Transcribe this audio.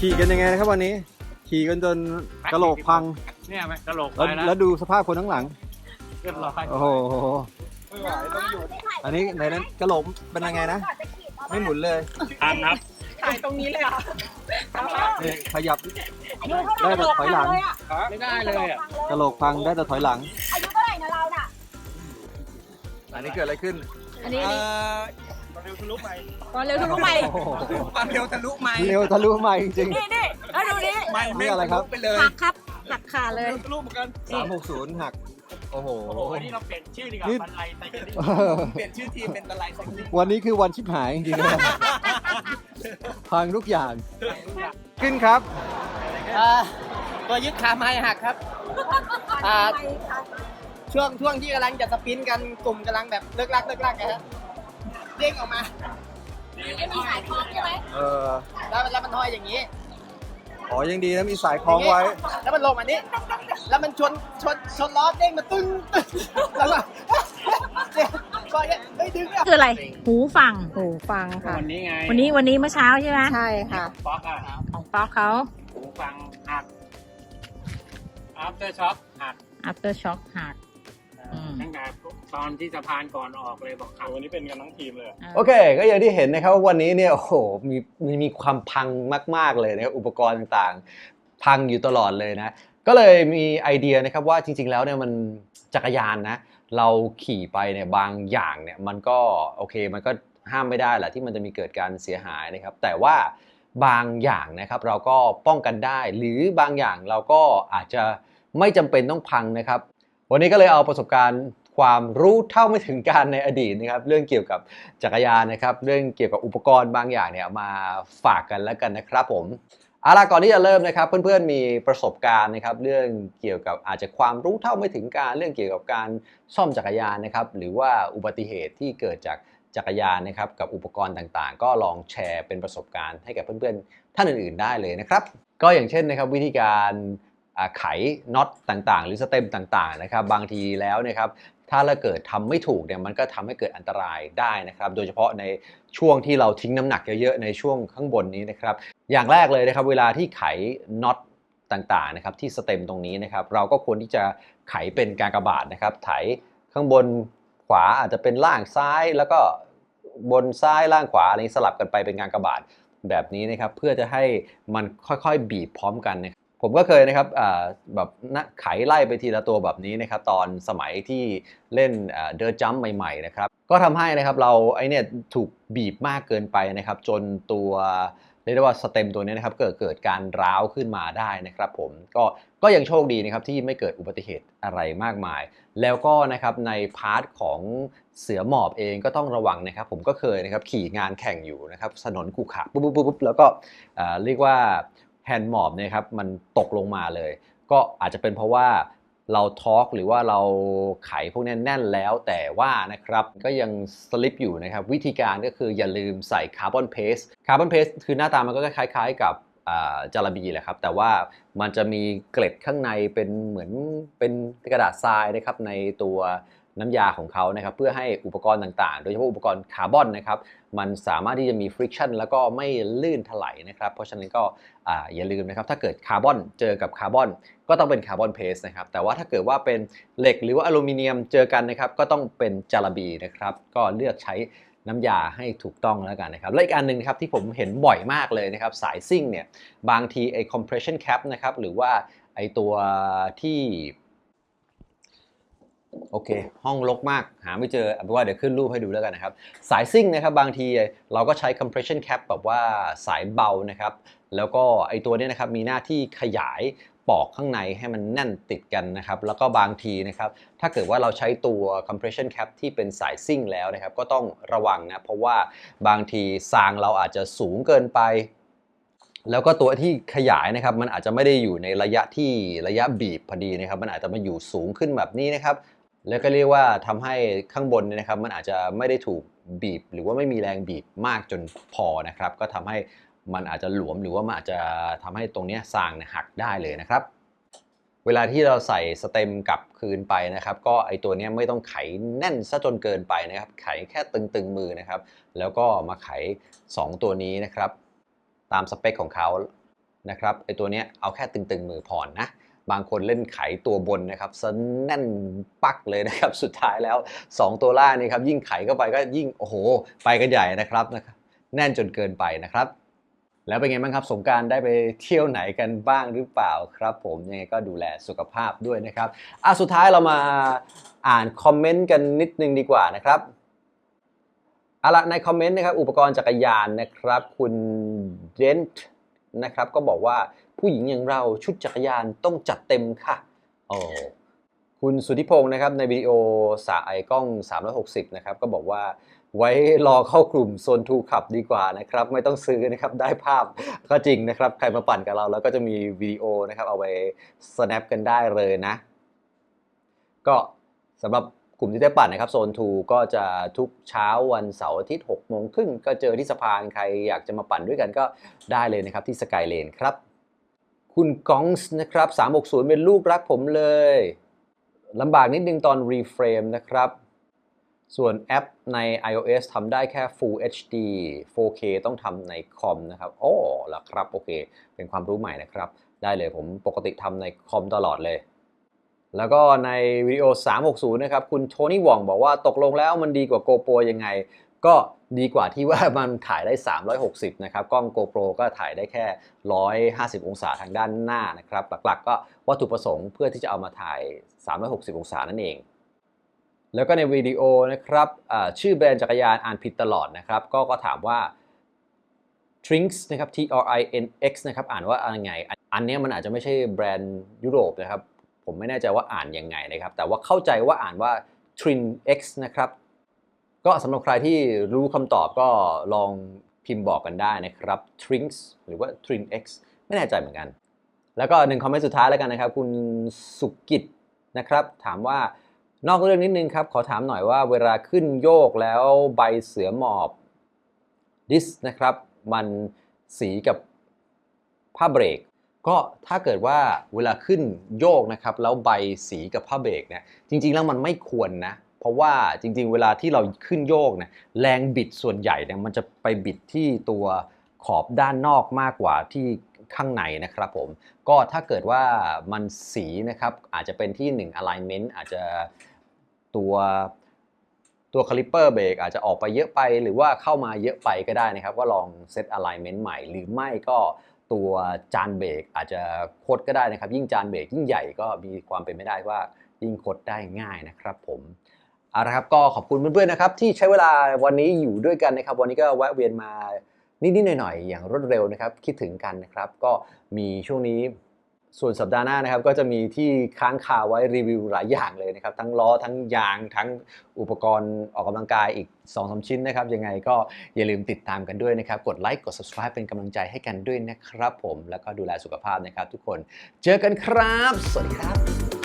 ขี่กันยังไงนะครับวันนี้ ขี่กันจนกระโหลกพังเนี่ยไหมกระโหลกไปแล้วแล้วแล้วดูสภาพคนข้างหลังเรียบร้อยโอ้โหอันนี้ในนั้นกระโหลกเป็นยังไงนะ ไม่หมุนเลยทางนับถ่ายตรงนี้เลยเหรอะนี่ขยับได้แต่ถอยหลังไม่ได้เลยอะกระโหลกพังได้แต่ถอยหลังอายุเท่าไหร่นะเราน่ะอันนี้เกิดอะไรขึ้น อันนี้ เร็วทะลุไปก่อนเร็วทุกไปโอ้โหความเร็วทะลุไหมเร็วทะลุมาจริง นี่นี่แล้วดูนี่ไม่นี่อะไรครับ ไปเลยหักครับหักขาเลยทะลุเหมือนกันๆ 360 หัก โอ้โห โอ้โหนี่เราเปลี่ยนชื่อดีกว่านี่บันไลไซเคิลเปลี่ยนชื่อทีมเป็นตะไลไซคลิงวันนี้คือวันชิบหายจริงๆนะครับพังทุกอย่าง ขึ้นครับตัวยึดขาไม้หักครับ อ่า ช่วงช่วงที่กำลังจะสปรินต์กันกลุ่มกำลังแบบเลิกลักเลิกลักกันครับ เด้งออกมาไม่มีสายคล้องใช่ไหมเออแล้วแล้วมันห้อยอย่างนี้อ๋อยังดีนะมีสายคล้องไว้ แล้วมันลงมานี้ แล้วมันชนชนชนล้อเด้งมาตึ้งตึ้งแล้วก็เนี่ยก็เนี่ยเฮ้ยดึงอะคืออะไร หูฟัง หูฟังค่ะ วันนี้ไง วันนี้วันนี้เมื่อเช้าใช่ไหมใช่ค่ะ ป๊อกอะของป๊อกเขาหูฟังหัก after shock หัก after shock หักอืม ตั้งแต่ตอนที่สะพานก่อนออกเลยบอกเขาวันนี้เป็นกันทั้งทีมเลย โอเค ก็อย่างที่เห็นนะครับว่าวันนี้เนี่ยโอ้โหมีมีมีความพังมาก ๆเลยนะครับอุปกรณ์ต่างๆ พังอยู่ตลอดเลยนะ ก็เลยมีไอเดียนะครับว่าจริง ๆ แล้วเนี่ยมันจักรยานนะ เราขี่ไปเนี่ยบางอย่างเนี่ยมันก็โอเคมันก็ห้ามไม่ได้แหละที่มันจะมีเกิดการเสียหายนะครับ แต่ว่าบางอย่างนะครับเราก็ป้องกันได้ หรือบางอย่างเราก็อาจจะไม่จำเป็นต้องพังนะครับ วันนี้ก็เลยเอาประสบการณ์ความรู้เท่าไม่ถึงการในอดีตนะครับ เรื่องเกี่ยวกับจักรยานนะครับ เรื่องเกี่ยวกับอุปกรณ์บางอย่างเนี่ยมาฝากกันแล้วกันนะครับผมเอาล่ะก่อนที่จะเริ่มนะครับ เพื่อนๆมีประสบการณ์นะครับ เรื่องเกี่ยวกับอาจจะความรู้เท่าไม่ถึงการ เรื่องเกี่ยวกับการซ่อมจักรยานนะครับ หรือว่าอุบัติเหตุที่เกิดจากจักรยานนะครับ กับอุปกรณ์ต่างๆ ก็ลองแชร์เป็นประสบการณ์ให้กับเพื่อนๆท่านอื่น ๆ ได้เลยนะครับ ก็อย่างเช่นนะครับ วิธีการ ไขน็อตต่างๆ หรือสเต็มต่างๆนะครับบางทีแล้วนะครับถ้าเราเกิดทำไม่ถูกเนี่ยมันก็ทำให้เกิดอันตรายได้นะครับ โดยเฉพาะในช่วงที่เราทิ้งน้ำหนักเยอะๆในช่วงข้างบนนี้นะครับ อย่างแรกเลยนะครับ เวลาที่ไขน็อตต่างๆนะครับที่สเต็มตรงนี้นะครับ เราก็ควรที่จะไขเป็นการกระบาทนะครับ ไถข้างบนขวาอาจจะเป็นล่างซ้ายแล้วก็บนซ้ายล่างขวาอะไรนี้สลับกันไปเป็นการกระบาทแบบนี้นะครับ เพื่อจะให้มันค่อยๆ บีบพร้อมกันนะครับ ผมก็เคยนะครับแบบนะไขไล่ไปทีละตัวแบบนี้นะครับตอนสมัยที่เล่นเดินจัมใหม่ๆนะครับก็ทำให้นะครับเราไอเนี่ยถูกบีบมากเกินไปนะครับจนตัวเรียกได้ว่าสเต็มตัวนี้นะครับเกิดเกิดการร้าวขึ้นมาได้นะครับผมก็ก็ยังโชคดีนะครับที่ไม่เกิดอุบัติเหตุอะไรมากมาย แล้วก็นะครับในพาร์ทของเสือหมอบเองก็ต้องระวังนะครับ ผมก็เคยนะครับขี่งานแข่งอยู่นะครับถนนขรุขระปุ๊บปุ๊บปุ๊บปุ๊บแล้วก็เรียกว่า แฮนด์มอบเนี่ยครับมันตกลงมาเลย ก็อาจจะเป็นเพราะว่าเราทอร์กหรือว่าเราไขพวกนี้แน่นแล้วแต่ว่านะครับก็ยังสลิปอยู่นะครับ วิธีการก็คืออย่าลืมใส่คาร์บอนเพสคาร์บอนเพสคือหน้าตามันก็คล้าย ๆ กับจาระบีแหละครับ แต่ว่ามันจะมีเกล็ดข้างในเป็นเหมือนเป็นกระดาษทรายนะครับในตัว น้ำยาของเขานะครับเพื่อให้อุปกรณ์ต่างๆ โดยเฉพาะอุปกรณ์คาร์บอนนะครับมันสามารถที่จะมี friction แล้วก็ไม่ลื่นถลายนะครับ เพราะฉะนั้นก็ออย่าลืมนะครับถ้าเกิดคาร์บอนเจอกับคาร์บอนก็ต้องเป็นคาร์บอนเพสนะครับแต่ว่าถ้าเกิดว่าเป็นเหล็กหรือว่าอลูมิเนียมเจอกันนะครับก็ต้องเป็นจาระบีนะครับก็เลือกใช้น้ำยาให้ถูกต้องแล้วกันนะครับ และอีกอันหนึ่งครับที่ผมเห็นบ่อยมากเลยนะครับ สายซิ่งเนี่ย บางทีไอ้ compression cap นะครับ หรือว่าไอ้ตัวที่ โอเค ห้องรกมากหาไม่เจอเอาเป็นว่าเดี๋ยวขึ้นรูปให้ดูแล้วกันนะครับ สายซิ่งนะครับบางทีเราก็ใช้ compression cap แบบว่าสายเบานะครับ แล้วก็ไอตัวนี้นะครับมีหน้าที่ขยายปอกข้างในให้มันแน่นติดกันนะครับ แล้วก็บางทีนะครับ ถ้าเกิดว่าเราใช้ตัว compression cap ที่เป็นสายซิ่งแล้วนะครับ ก็ต้องระวังนะ เพราะว่าบางทีซางเราอาจจะสูงเกินไป แล้วก็ตัวที่ขยายนะครับ มันอาจจะไม่ได้อยู่ในระยะที่ระยะบีบพอดีนะครับ มันอาจจะมาอยู่สูงขึ้นแบบนี้นะครับ แล้วก็เรียกว่าทำให้ข้างบนเนี่ยนะครับมันอาจจะไม่ได้ถูกบีบ หรือว่าไม่มีแรงบีบมากจนพอนะครับ ก็ทำให้มันอาจจะหลวมหรือว่ามันอาจจะทำให้ตรงนี้ยซางหักได้เลยนะครับ เวลาที่เราใส่สเต็มกลับคืนไปนะครับ ก็ไอตัวเนี้ยไม่ต้องไขแน่นซะจนเกินไปนะครับ ไขแค่ตึงๆมือนะครับ แล้วก็มาไข 2 ตัวนี้นะครับ ตามสเปคของเขานะครับไอตัวเนี้ยเอาแค่ตึงๆมือผ่อนนะ บางคนเล่นไขตัวบนนะครับซะแน่นปักเลยนะครับ สุดท้ายแล้ว 2 ตัวล่างนี่ครับ ยิ่งไขเข้าไปก็ยิ่ง โอ้โห ไปกันใหญ่นะครับนะครับ แน่นจนเกินไปนะครับ แล้วเป็นไงบ้างครับ สงการได้ไปเที่ยวไหนกันบ้างหรือเปล่าครับ ผมยังไงก็ดูแลสุขภาพด้วยนะครับอะสุดท้ายเรามาอ่านคอมเมนต์กันนิดนึงดีกว่านะครับเอาละในคอมเมนต์นะครับอุปกรณ์จักรยานนะครับ คุณเดนต์นะครับก็บอกว่า ผู้หญิงอย่างเราชุดจักรยานต้องจัดเต็มค่ะโอ้คุณสุทธิพงศ์นะครับในวิดีโอสาไอกล้อง 360 นะครับ ก็บอกว่าไว้รอเข้ากลุ่มโซนทูขับดีกว่านะครับ ไม่ต้องซื้อนะครับได้ภาพก็จริงนะครับ ใครมาปั่นกับเราแล้วก็จะมีวิดีโอนะครับเอาไป snap กันได้เลยนะ ก็สำหรับกลุ่มที่ได้ปั่นนะครับโซนทูก็จะทุกเช้าวันเสาร์อาทิตย์6โมงครึ่งก็เจอที่สะพานใครอยากจะมาปั่นด้วยกันก็ได้เลยนะครับที่สกายเลนครับ คุณกองส์นะครับ360 เป็นลูกรักผมเลยลำบากนิดนึงตอนรีเฟรมนะครับ ส่วนแอปใน iOS ทำได้แค่ Full HD 4K ต้องทำในคอมนะครับ โอ้ละครับ โอเค เป็นความรู้ใหม่นะครับ ได้เลยผมปกติทำในคอมตลอดเลย แล้วก็ในวิดีโอ 360 นะครับ คุณโทนี่หว่องบอกว่าตกลงแล้วมันดีกว่า GoPro ยังไง ก็ดีกว่าที่ว่ามันถ่ายได้ 360 นะครับ กล้อง GoPro ก็ถ่ายได้แค่ 150 องศาทางด้านหน้านะครับ หลักๆ ก็วัตถุประสงค์เพื่อที่จะเอามาถ่าย 360 องศานั่นเอง แล้วก็ในวิดีโอนะครับชื่อแบรนด์จักรยานอ่านผิดตลอดนะครับ ก็ก็ถามว่า Trinx นะครับ T R I N X นะครับอ่านว่าอะไรไง อันนี้มันอาจจะไม่ใช่แบรนด์ยุโรปนะครับ ผมไม่แน่ใจว่าอ่านยังไงนะครับ แต่ว่าเข้าใจว่าอ่านว่า Trin X นะครับ ก็สำหรับใครที่รู้คำตอบก็ลองพิมพ์บอกกันได้นะครับ Trinx หรือว่า Trin X ไม่แน่ใจเหมือนกัน แล้วก็หนึ่งคอมเมนต์สุดท้ายแล้วกันนะครับ คุณสุกิจนะครับ ถามว่านอกเรื่องนิดนึงครับ ขอถามหน่อยว่าเวลาขึ้นโยกแล้วใบเสือหมอบดิสนะครับ มันสีกับผ้าเบรก ก็ถ้าเกิดว่าเวลาขึ้นโยกนะครับ แล้วใบสีกับผ้าเบรกเนี่ยจริง ๆ แล้วมันไม่ควรนะ ราะว่าจริงๆ เวลาที่เราขึ้นโยกเนี่ยแรงบิดส่วนใหญ่เนี่ยมันจะไปบิดที่ตัวขอบด้านนอกมากกว่าที่ข้างในนะครับผม ก็ถ้าเกิดว่ามันสีนะครับอาจจะเป็นที่ 1 alignment อาจจะตัวตัวคาลิปเปอร์เบรกอาจจะออกไปเยอะไปหรือว่าเข้ามาเยอะไปก็ได้นะครับ ก็ลองเซต alignment ใหม่ หรือไม่ก็ตัวจานเบรกอาจจะคดก็ได้นะครับ ยิ่งจานเบรกยิ่งใหญ่ก็มีความเป็นไม่ได้ว่ายิ่งคดได้ง่ายนะครับผม เอาละครับก็ขอบคุณเพื่อนๆนะครับที่ใช้เวลาวันนี้อยู่ด้วยกันนะครับ วันนี้ก็แวะเวียนมานิดๆหน่อยๆอย่างรวดเร็วนะครับ คิดถึงกันนะครับ ก็มีช่วงนี้ส่วนสัปดาห์หน้านะครับก็จะมีที่ค้างคาไว้รีวิวหลายอย่างเลยนะครับ ทั้งล้อทั้งยางทั้งอุปกรณ์ออกกำลังกายอีก2อสชิ้นนะครับ ยังไงก็อย่าลืมติดตามกันด้วยนะครับ กดไลค์กด subscribe เป็นกำลังใจให้กันด้วยนะครับผมแล้วก็ดูแลสุขภาพนะครับทุกคนเจอกันครับ สวัสดีครับ